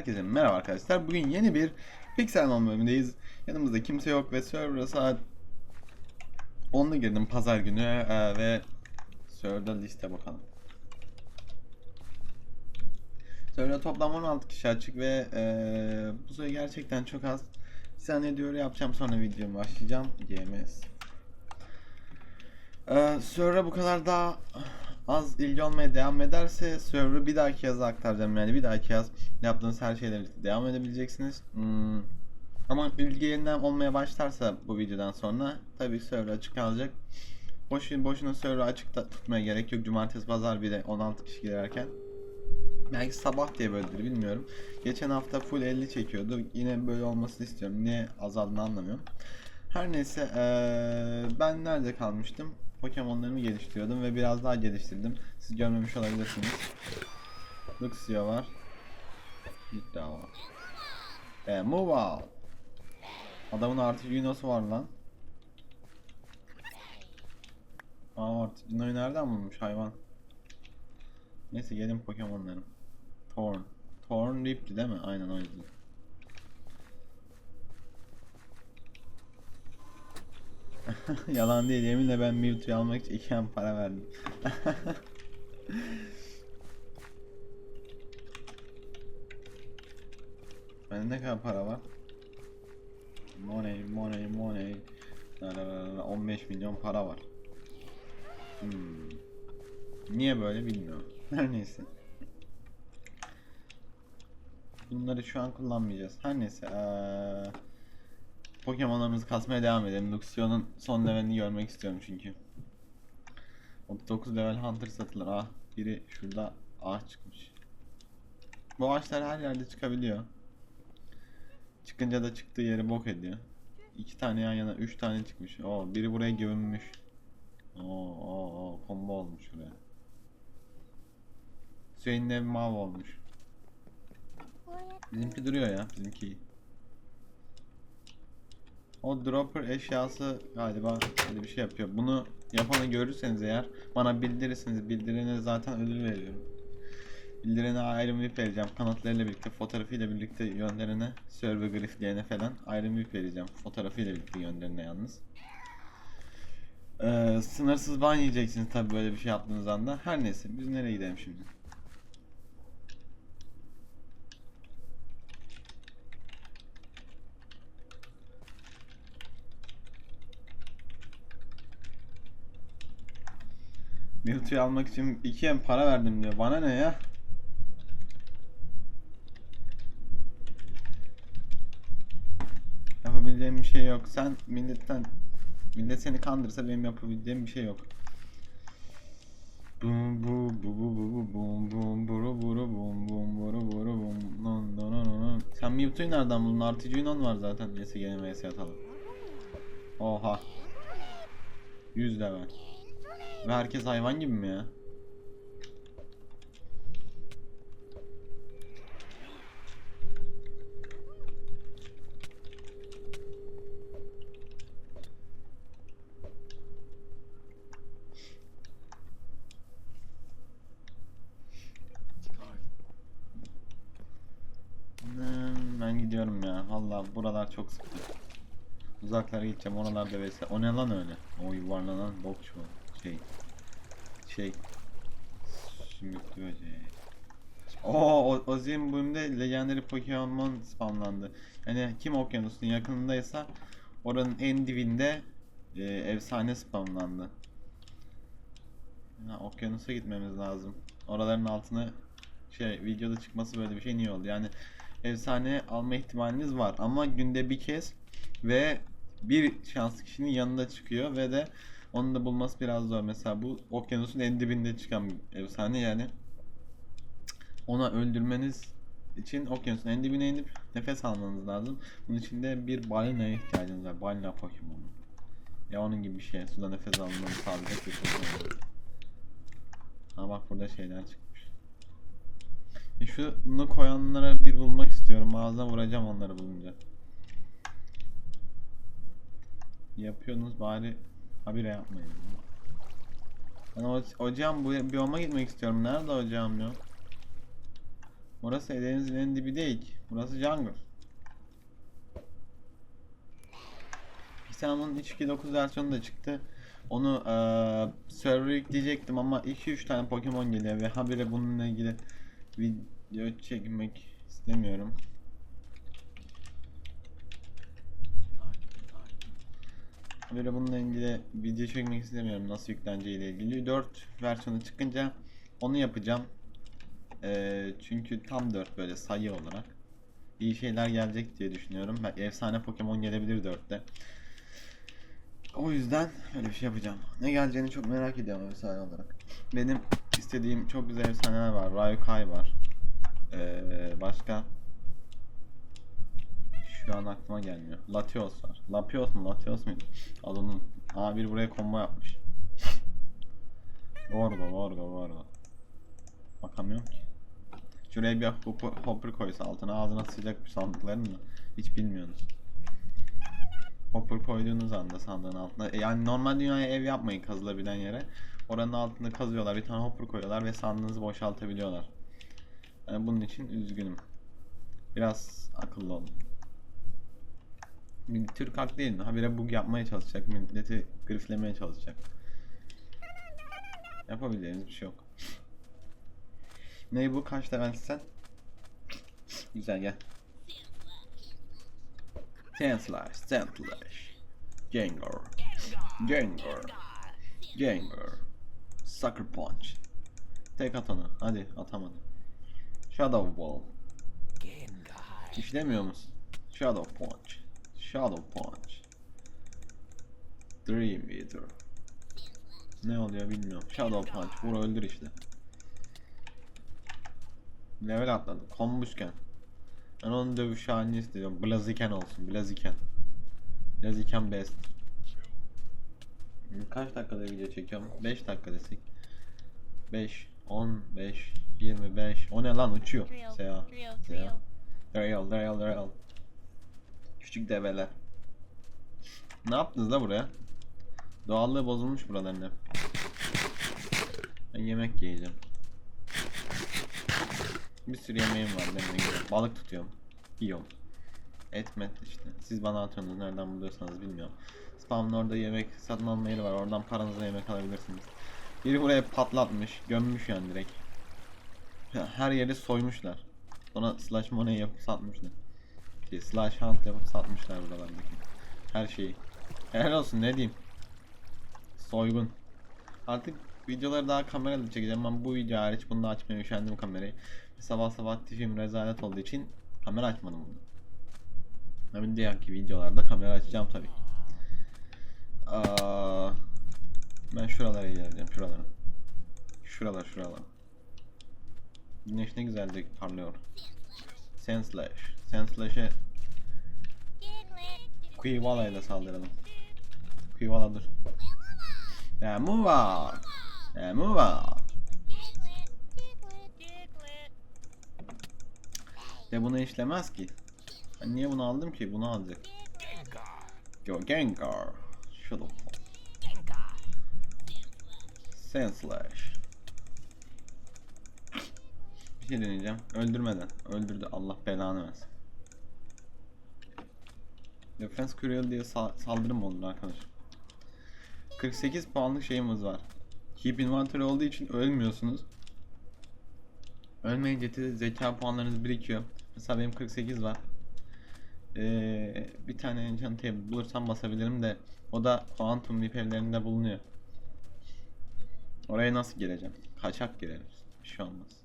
Herkese merhaba arkadaşlar. Bugün yeni bir Pixelmon bölümündeyiz. Yanımızda kimse yok ve server'a saat 10'da girdim pazar günü ee, ve server'da liste bakalım. Server'da toplam 16 kişi açık ve ee, bu sayı gerçekten çok az. Bir saniye diyor yapacağım sonra videomu başlayacağım. GMS. Ee, server'a bu kadar daha az ilgi olmaya devam ederse server'ı bir dahaki yaza aktaracağım yani bir dahaki yaz yaptığınız her şeyle birlikte devam edebileceksiniz. Hmm. Ama ilgi yeniden olmaya başlarsa bu videodan sonra tabii server açık kalacak. Boş, boşuna server açıkta tutmaya gerek yok. Cumartesi pazar bir de 16 kişi girerken. Belki sabah diye böyledir bilmiyorum. Geçen hafta full 50 çekiyordu. Yine böyle olmasını istiyorum. Niye azaldığını anlamıyorum. Her neyse eee, ben nerede kalmıştım? Pokemon'larımı geliştiriyordum ve biraz daha geliştirdim. Siz görmemiş olabilirsiniz. Luxio var. Daha var. E, out. Adamın artı Yunos'u var lan. Aa artı Yuno'yu nereden bulmuş hayvan? Neyse gelin Pokemon'larım. Thorn. Thorn Rip'ti değil mi? Aynen oydu. Yalan değil yeminle ben Mewtwo'yu almak için iki yan para verdim. Bende ne kadar para var? Money, money, money. La la la la, 15 milyon para var. Hmm. Niye böyle bilmiyorum. Her neyse. Bunları şu an kullanmayacağız. Her neyse. Eee Pokemon'larımızı kasmaya devam edelim. Luxio'nun son levelini görmek istiyorum çünkü. 39 level Hunter satılır. Ah biri şurada ağaç çıkmış. Bu ağaçlar her yerde çıkabiliyor. Çıkınca da çıktığı yeri bok ediyor. İki tane yan yana, üç tane çıkmış. Oo, biri buraya gömmüş. Oo, oo, oo, combo olmuş buraya. Hüseyin'in ev mavi olmuş. Bizimki duruyor ya, bizimki iyi. O dropper eşyası galiba öyle bir şey yapıyor. Bunu yapanı görürseniz eğer bana bildirirsiniz. Bildirene zaten ödül veriyorum. Bildirene ayrı bir vereceğim. Kanatlarıyla birlikte, fotoğrafıyla birlikte gönderene, server griflerine falan ayrı bir vereceğim. Fotoğrafıyla birlikte gönderene yalnız. Ee, sınırsız ban yiyeceksiniz tabi böyle bir şey yaptığınız anda. Her neyse biz nereye gidelim şimdi? Mewtwo'yu almak için 2 yen para verdim diyor. Bana ne ya? Yapabileceğim bir şey yok. Sen milletten millet seni kandırsa benim yapabileceğim bir şey yok. Bum bu bu bu bu bu bum bum buru buru bum bum buru buru bum non non non. Sen Mewtwo'yu nereden buldun? Artıcı Yunan var zaten. Neyse gene vs atalım. Oha. 100 level. Ve herkes hayvan gibi mi ya? Hmm, Ben gidiyorum ya. Vallahi buralar çok sıktı. Uzaklara gideceğim. Oralarda vs. O ne lan öyle? O yuvarlanan bokçu o. Şey. Şey. Sümüklü böceği. Oo, o, o zim bölümde legendary Pokemon spamlandı. Yani kim okyanusun yakınındaysa oranın en dibinde e, efsane spamlandı. Ya, okyanusa gitmemiz lazım. Oraların altına şey videoda çıkması böyle bir şey niye oldu? Yani efsane alma ihtimaliniz var ama günde bir kez ve bir şanslı kişinin yanında çıkıyor ve de onu da bulması biraz zor. Mesela bu okyanusun en dibinde çıkan bir efsane yani ona öldürmeniz için okyanusun en dibine inip nefes almanız lazım. Bunun için de bir balinaya ihtiyacınız var. Balina Pokemon. Ya onun gibi bir şey. Suda nefes almanızı sağlayacak bir Pokemon. Ha bak burada şeyler çıkmış. E şunu koyanlara bir bulmak istiyorum. Ağzına vuracağım onları bulunca. Yapıyorsunuz bari habire yapmayın. Ben o, hocam bu biyoma gitmek istiyorum. Nerede hocam ya? Burası denizin en dibi değil. Burası jungle. Pixelmon'un 3.2.9 versiyonu da çıktı. Onu eee server yükleyecektim ama 2-3 tane Pokemon geliyor ve habire bununla ilgili video çekmek istemiyorum. Habire bununla ilgili video çekmek istemiyorum nasıl yükleneceğiyle ilgili. 4 versiyonu çıkınca onu yapacağım. Eee, çünkü tam 4 böyle sayı olarak iyi şeyler gelecek diye düşünüyorum. Ben efsane Pokemon gelebilir 4'te. O yüzden öyle bir şey yapacağım. Ne geleceğini çok merak ediyorum efsane olarak. Benim istediğim çok güzel efsaneler var. Raikai var. Ee, başka şu an aklıma gelmiyor. Latios var. Latios mu? Latios muydu? Aa bir buraya combo yapmış. Gorgo, Gorgo, Gorgo. Bakamıyorum ki. Şuraya bir hopper, koysa altına ağzına sıcak bir sandıkların da hiç bilmiyorsunuz. Hopper koyduğunuz anda sandığın altına e, yani normal dünyaya ev yapmayın kazılabilen yere. Oranın altında kazıyorlar bir tane hopper koyuyorlar ve sandığınızı boşaltabiliyorlar. Yani bunun için üzgünüm. Biraz akıllı olun. Türk hak değil mi? Habire bug yapmaya çalışacak, milleti griflemeye çalışacak. Yapabileceğiniz bir şey yok. Ne bu? Kaç levelsin sen? Güzel gel. Sandslash, Sandslash. Gengar. Gengar. Gengar. Sucker Punch. Tek at onu. Hadi atamadı. Shadow Ball. İşlemiyor musun? Shadow Punch. Shadow Punch. Dream Eater. Ne oluyor bilmiyorum. Shadow Punch. Vur öldür işte. Level atladı. Kombusken. Ben onun dövüş halini istiyorum. Blaziken olsun. Blaziken. Blaziken best. Kaç dakikada video çekiyorum? 5 dakika desek. 5, 15, 25. O ne lan uçuyor. Drill, Seha. drill, Seha. drill. Küçük develer. Ne yaptınız da buraya? Doğallığı bozulmuş buraların hep. Ben yemek yiyeceğim. Bir sürü yemeğim var benim de. Balık tutuyorum. Yiyorum. Et met işte. Siz bana atıyorsunuz nereden buluyorsanız bilmiyorum. Spam'ın orada yemek satın alma yeri var. Oradan paranızla yemek alabilirsiniz. Biri buraya patlatmış. Gömmüş yani direkt. Her yeri soymuşlar. Sonra slash money yapıp satmışlar. Şey, slash hunt yapıp satmışlar buralardaki. Her şeyi. Helal olsun ne diyeyim. Soygun. Artık videoları daha kameralı çekeceğim. Ben bu video hariç bunu da açmaya üşendim kamerayı. Sabah sabah aktifim rezalet olduğu için kamera açmadım bunu. Ben diğerki videolarda kamera açacağım tabii. ki. Aa, ben şuralara geleceğim. Şuralara. Şuralar şuralar. Güneş ne güzel parlıyor. Senslash. Senslash'e Quivala ile saldıralım. Quivala dur. Move on. De bunu işlemez ki. Ben niye bunu aldım ki? Bunu alacak. Go Gengar. Shut up. Senslash. Bir şey deneyeceğim. Öldürmeden. Öldürdü. Allah belanı versin. Defense Curial diye sa- saldırı olur arkadaş? 48 puanlık şeyimiz var. Keep Inventory olduğu için ölmüyorsunuz. Ölmeyince de zeka puanlarınız birikiyor. Mesela benim 48 var. Ee, bir tane enchant table bulursam basabilirim de o da Quantum Leap evlerinde bulunuyor. Oraya nasıl gireceğim? Kaçak girerim. Bir şey olmaz.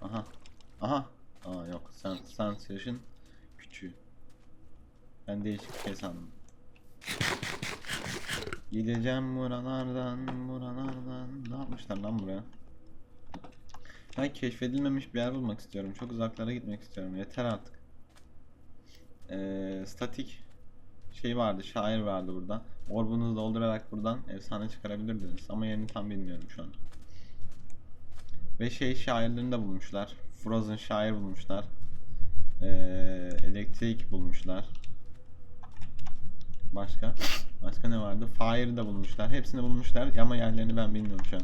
Aha. Aha. Aa yok. Sen Sensation küçüğü. Ben değişik bir şey sandım. Gideceğim buralardan, buralardan. Ne yapmışlar lan buraya? Ben keşfedilmemiş bir yer bulmak istiyorum. Çok uzaklara gitmek istiyorum. Yeter artık. Ee, statik şey vardı, şair vardı burada. Orbunuzu doldurarak buradan efsane çıkarabilirdiniz. Ama yerini tam bilmiyorum şu an. Ve şey şairlerini de bulmuşlar. Frozen şair bulmuşlar. Ee, elektrik bulmuşlar. Başka? Başka ne vardı? Fire'ı da bulmuşlar. Hepsini bulmuşlar ama yerlerini ben bilmiyorum şu an.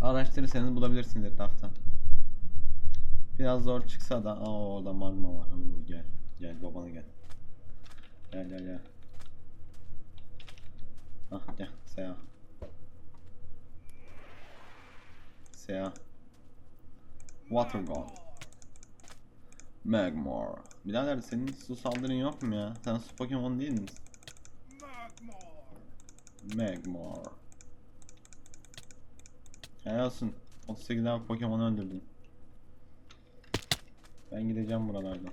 Araştırırsanız bulabilirsiniz etrafta. Biraz zor çıksa da aa orada magma var. Oo, gel. Gel babana gel. Gel gel gel. Ah gel Seha. Seha. Watergon. Magmar. Birader senin su saldırın yok mu ya? Sen su Pokemon değil misin? Magmar. Helal olsun. 38 tane Pokemon öldürdün. Ben gideceğim buralardan.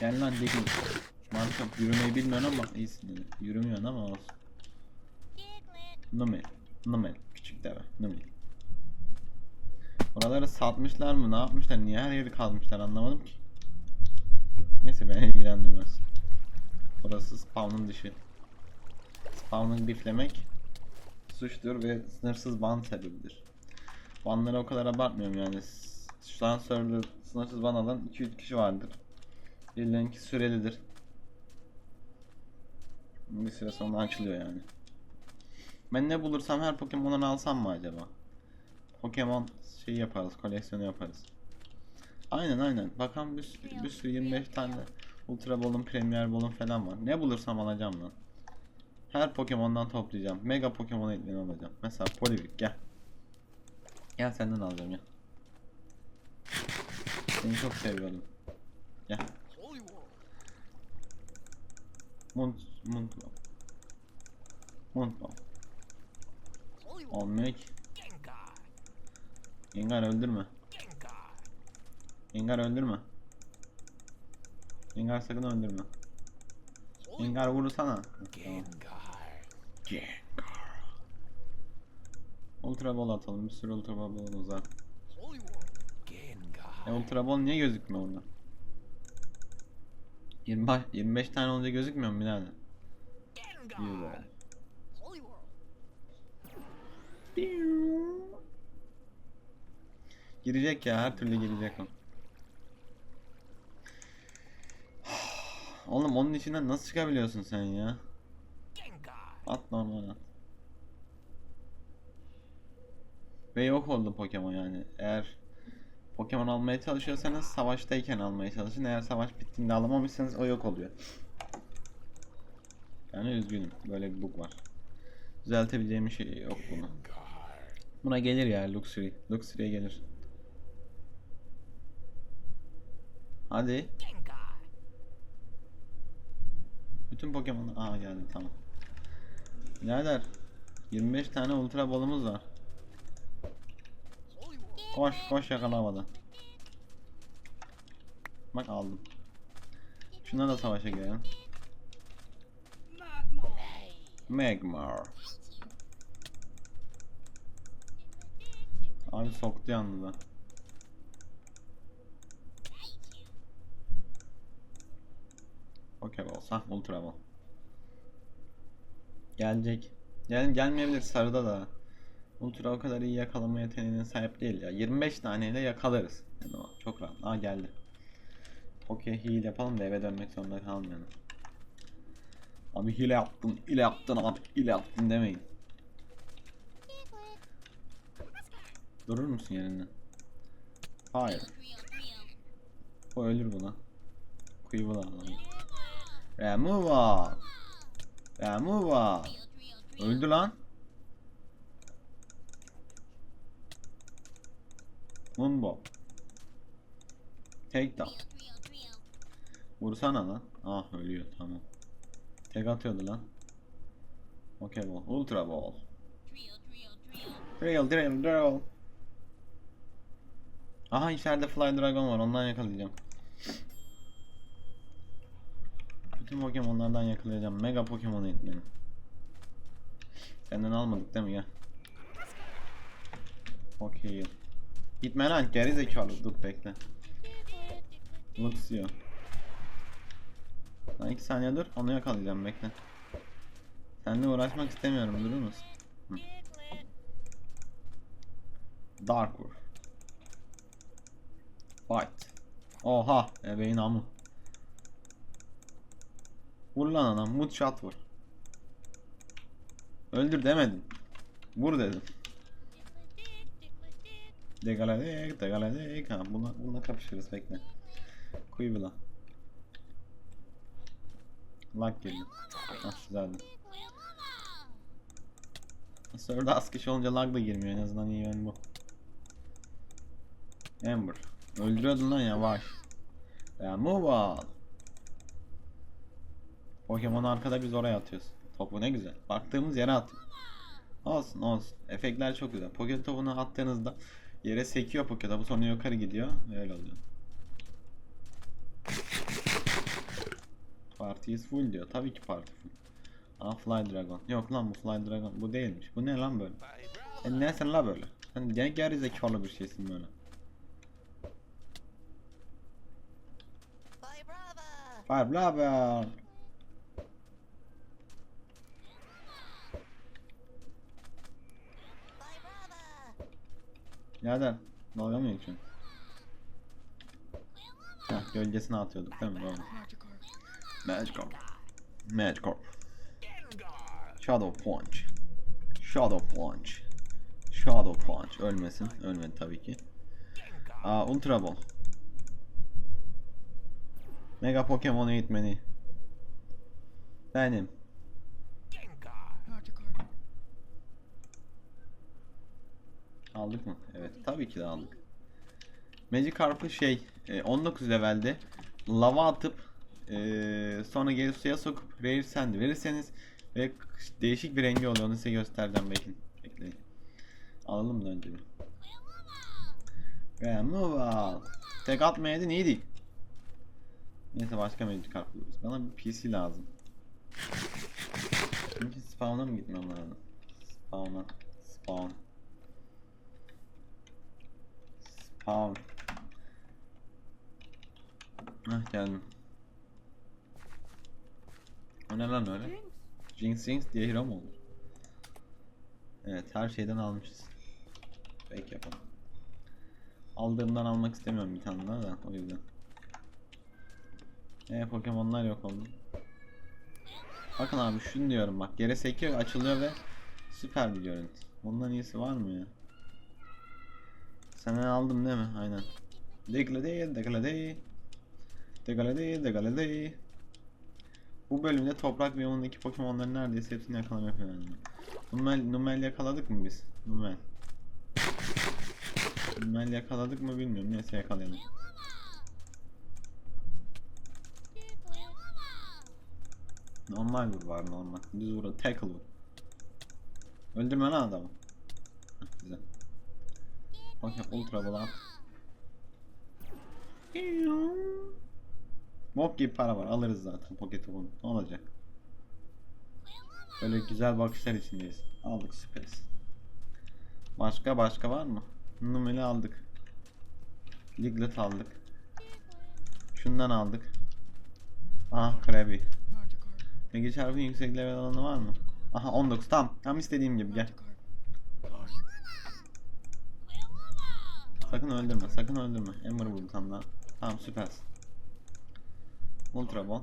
Gel lan Diggle. Marka yürümeyi bilmiyorsun ama iyisin dedi. Yürümüyorsun ama olsun. Numi. Numi. Küçük deve. Numi. Buraları satmışlar mı? Ne yapmışlar? Niye her yeri kazmışlar anlamadım ki. Neyse beni ilgilendirmez. Burası spawn'ın dışı. Spawn'ı biflemek suçtur ve sınırsız ban sebebidir. Banları o kadar abartmıyorum yani. Şu an serverda sınırsız ban alan 2-3 kişi vardır. Birilerinki sürelidir. Bir süre sonra açılıyor yani. Ben ne bulursam her Pokemon'dan alsam mı acaba? Pokemon şey yaparız, koleksiyonu yaparız. Aynen aynen. Bakalım bir, sürü- bir sürü 25 tane Ultra Ball'un, Premier Ball'un falan var. Ne bulursam alacağım lan. Her Pokemon'dan toplayacağım. Mega Pokemon eğitmeni alacağım. Mesela Poliwhirl gel. Gel senden alacağım ya. Seni çok seviyorum. Gel. Munt, Muntlo. Muntlo. Olmuyor ki. Gengar öldürme. Gengar öldürme. Gengar sakın öldürme. Gengar vursana. Tamam. Gengar. Ultra Ball atalım. Bir sürü Ultra Ball'umuz var. E Ultra Ball niye gözükmüyor orada? 20, 25 tane olunca gözükmüyor mu birader? Güzel. Girecek ya her türlü girecek o. Oğlum onun içinden nasıl çıkabiliyorsun sen ya? At normal at. Ve yok oldu Pokemon yani. Eğer Pokemon almaya çalışıyorsanız savaştayken almaya çalışın. Eğer savaş bittiğinde alamamışsanız o yok oluyor. Yani üzgünüm. Böyle bir bug var. Düzeltebileceğim bir şey yok buna. Buna gelir ya Luxury. Luxury'e gelir. Hadi. Bütün Pokemon'lar... Aa geldi tamam. Birader 25 tane ultra bolumuz var. Koş koş yakalamadı. Bak aldım. Şuna da savaşa girelim. Magmar. Abi soktu yalnız da. Okey olsa ultra ball. Gelecek. Yani gelmeyebilir sarıda da. Ultra o kadar iyi yakalama yeteneğine sahip değil ya. 25 taneyle yakalarız. Yani çok rahat. Aa geldi. Okey heal yapalım da eve dönmek zorunda kalmayalım. Abi hile yaptın, hile yaptın abi, hile yaptın demeyin. Durur musun yerinde? Hayır. O ölür buna. Kuyuvu da alalım. Removal. Removal. Öldü lan. Moonball. Take down. Vursana lan. Ah ölüyor tamam. Tek atıyordu lan. Okey ball. Ultra ball. Drill drill drill. Aha içeride Fly Dragon var ondan yakalayacağım. Bütün Pokemon'lardan yakalayacağım. Mega Pokemon eğitmeni. Senden almadık değil mi ya? Okey. Gitme lan geri zekalı. Dur bekle. Luxio. Lan 2 saniye dur. Onu yakalayacağım bekle. Seninle uğraşmak istemiyorum durur musun? Hı. Darkur. Fight. Oha. Ebeğin amı. Vur lan adam. Mut shot vur. Öldür demedim. Vur dedim. Degaladik, degaladik. Ha, bununla, bununla kapışırız bekle. Kuyubula. Lag geliyor. Ah güzeldi. Serverda az kişi olunca lag da girmiyor en azından iyi yön bu. Ember. Öldürüyordun lan yavaş. Ya move on. Pokemon arkada biz oraya atıyoruz. Topu ne güzel. Baktığımız yere at. Olsun olsun. Efektler çok güzel. Poket topunu attığınızda yere sekiyor poket topu sonra yukarı gidiyor. Öyle oluyor. Party is full diyor. Tabii ki party full. Aa Fly Dragon. Yok lan bu Fly Dragon. Bu değilmiş. Bu ne lan böyle? E ne sen la böyle? Sen ne geri zekalı bir şeysin böyle. Fire bla Birader dalga mı geçiyorsun? Heh, gölgesine atıyorduk değil mi? Doğru. Magikarp. Magikarp. Shadow Punch. Shadow Punch. Shadow Punch. Ölmesin. Ölmedi tabii ki. Aa, Ultra Ball. Mega Pokemon eğitmeni. Benim. Aldık mı? Evet. Tabii ki de aldık. Magikarp'ı şey e, 19 levelde lava atıp e, sonra geri suya sokup Rare Sand verirseniz ve değişik bir rengi oluyor. Onu size göstereceğim bekleyin. Bekleyin. Alalım da önce bir. Removal. Tek atmayaydın iyiydi. Neyse başka Magikarp buluruz. Bana bir PC lazım. Çünkü spawn'a mı gitmem lazım? Spawn'a. Spawn. Spawn. Hah geldim. O ne lan öyle? Jinx Jinx diye hero mu olur? Evet her şeyden almışız. Peki yapalım. Aldığımdan almak istemiyorum bir tane daha da o yüzden. Eee Pokemon'lar yok oldu. Bakın abi şunu diyorum bak yere sekiyor açılıyor ve süper bir görüntü. Bundan iyisi var mı ya? Sana aldım değil mi? Aynen. Deglade, deglade. Deglade, deglade. Bu bölümde toprak ve yanındaki Pokemon'ların neredeyse hepsini yakalamak önemli. Numel, Numel yakaladık mı biz? Numel. Numel yakaladık mı bilmiyorum. Neyse yakalayalım. Normal vur var normal. Düz vur. Tackle vur. Öldürme lan adamı. Güzel. Bakın ultra ball at. Mob gibi para var. Alırız zaten pocket bunu. Ne olacak? Böyle güzel bakışlar içindeyiz. Aldık süperiz. Başka başka var mı? Numeli aldık. Liglet aldık. Şundan aldık. Aha Krabby. Mega çarpın yüksek level alanı var mı? Aha 19 tamam. Tam istediğim gibi gel. Sakın öldürme sakın öldürme. Ember vurdu tam daha. Tamam süpersin. Ultra Ball.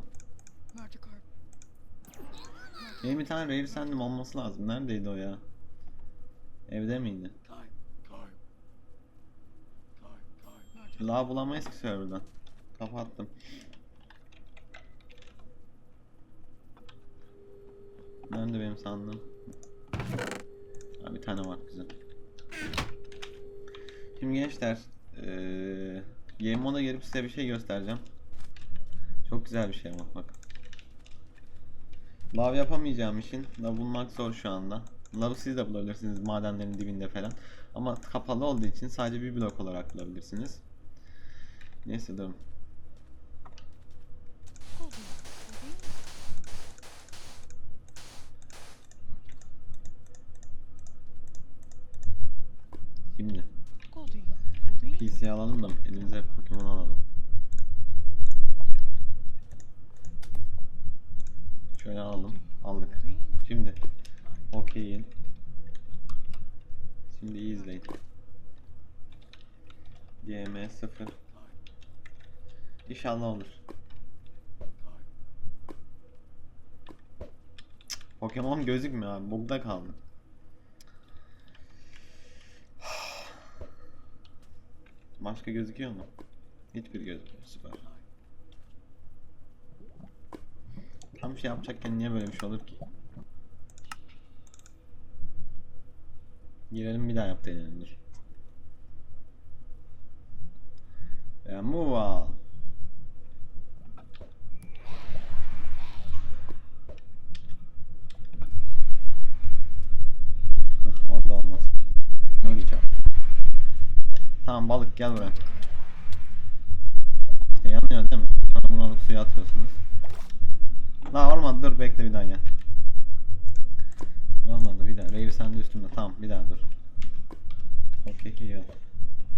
Benim bir tane Rare Sand'im olması lazım. Neredeydi o ya? Evde miydi? La bulamayız ki serverdan. Kapattım. Nerede benim sandığım? Ha, bir tane var güzel. Şimdi gençler, eee Game Mode'a gelip size bir şey göstereceğim. Çok güzel bir şey ama bak. Lav yapamayacağım için lav bulmak zor şu anda. Lav'ı siz de bulabilirsiniz madenlerin dibinde falan. Ama kapalı olduğu için sadece bir blok olarak bulabilirsiniz. Neyse durun. Şimdi PC alalım da elimize Pokemon alalım. Şöyle alalım. Aldık. Şimdi okey'in. Şimdi iyi izleyin. GM 0 İnşallah olur. Pokemon gözükmüyor abi. Bugda kaldı. Başka gözüküyor mu? Hiçbir gözükmüyor. Süper. Tam şey yapacakken niye böyle bir şey olur ki? Girelim bir daha yap deneyelim. Removal. Tamam balık gel buraya. İşte yanıyor değil mi? Sonra bunu alıp suya atıyorsunuz. Daha olmadı dur bekle bir daha gel. Olmadı bir daha. Rave sen de üstümde. Tamam bir daha dur. Okey okey yok.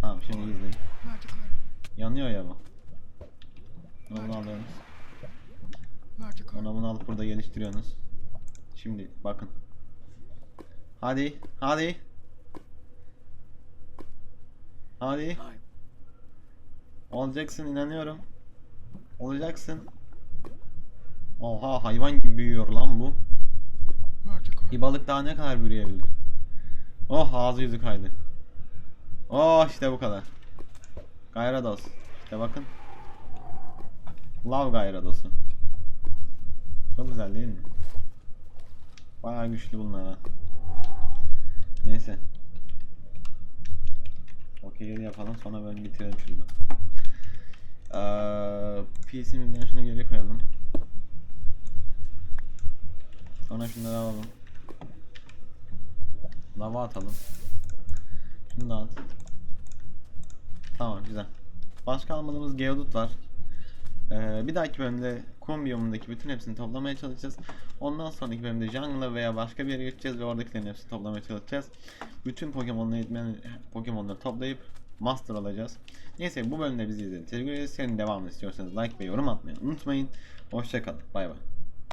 Tamam şimdi izleyin. Yanıyor ya bu. Onu alıyorsunuz. Ona bunu alıp burada geliştiriyorsunuz. Şimdi bakın. Hadi, hadi. Hadi. Olacaksın inanıyorum. Olacaksın. Oha hayvan gibi büyüyor lan bu. Bir balık daha ne kadar büyüyebilir? Oh ağzı yüzü kaydı. Oh işte bu kadar. Gyarados. İşte bakın. Love Gyaradosu. Çok güzel değil mi? Bayağı güçlü bunlar ha. Neyse. Okey yapalım sonra bölümü bitirelim şurada. Ee, PC'mizden şunu geri koyalım. Sonra şunları alalım. Lava atalım. Şunu da at. Tamam güzel. Başka almadığımız Geodude var. Ee, bir dahaki bölümde kum biyomundaki bütün hepsini toplamaya çalışacağız. Ondan sonraki bölümde jungle'a veya başka bir yere geçeceğiz ve oradakilerin hepsini toplamaya çalışacağız. Bütün Pokemon'ları eğitmen Pokemon'ları toplayıp Master olacağız. Neyse bu bölümde bizi izlediğiniz için teşekkür ederiz. Senin devamını istiyorsanız like ve yorum atmayı unutmayın. Hoşçakalın. Bay bay.